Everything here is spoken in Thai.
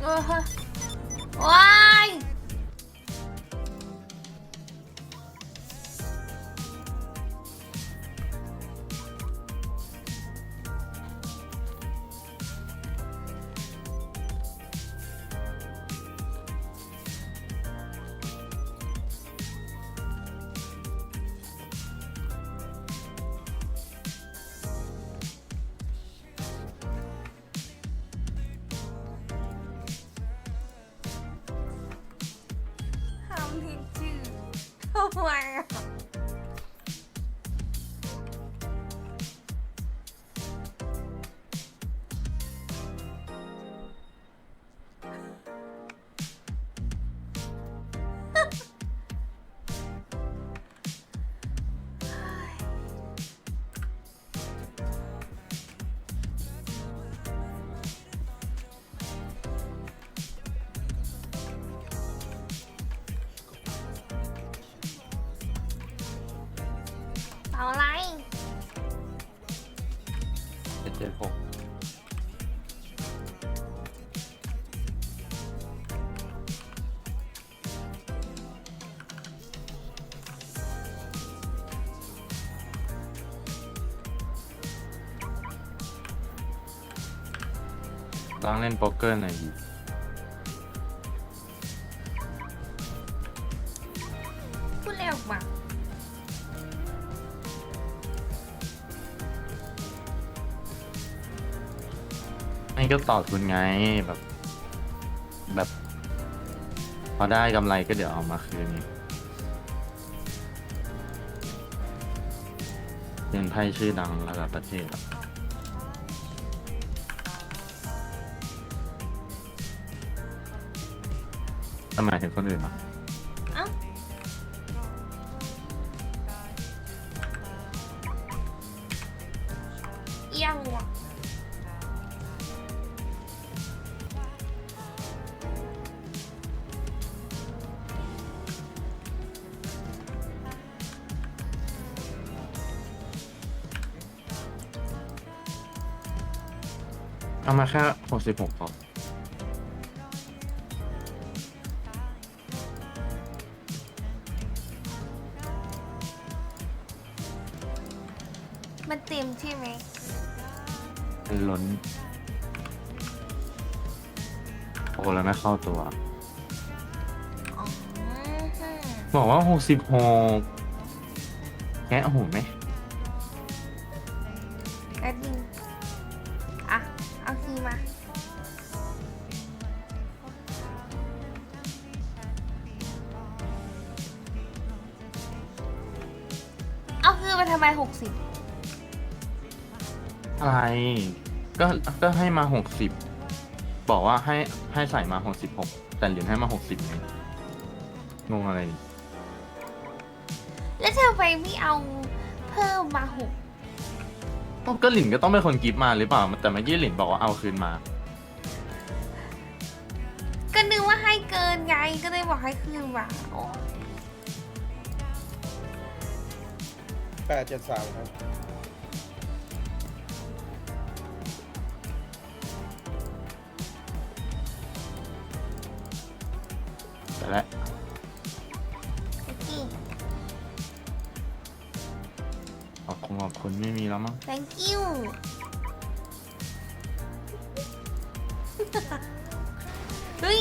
เทำไเจ็ดหกต้องเล่นโป๊กเกอร์หน่อยดิพูดเร็วออกมา ไม่ก็ต่อทุนไงแบบ แบบ พอได้กำไรก็เดี๋ยวเอามาคืนนี่เป็นไพ่ชื่อดังระดับประเทศอะทำไมายถึงคนอื่นอะ อามาแค่หกสิบหกพอมันเต็มใช่ไหมมันล้น โอ้แล้วไม่เข้าตัว อ๋อบอกว่าหกสิบหกแค่หูไหมแป๊บนึงอะเอาคีย์ มา เอาคือมาทำไมหกสิบอะไร ก็ ก็ให้มาหกสิบ บอกว่าให้ ให้ใส่มาหกสิบหก แต่เหรียญให้มาหกสิบไงงงอะไร แล้วทำไมไม่เอาเพิ่มมาหก ก็หลินก็ต้องเป็นคนกิฟต์มาหรือเปล่า แต่เมื่อกี้หลินบอกว่าเอาคืนมา ก็นึกว่าให้เกินไงก็เลยบอกให้คืนมาโอ้แปดเจ็ดสามครับแต่ละ ขอบคุณขอบคุณไม่มีแล้วมั้ง thank you เฮ้ย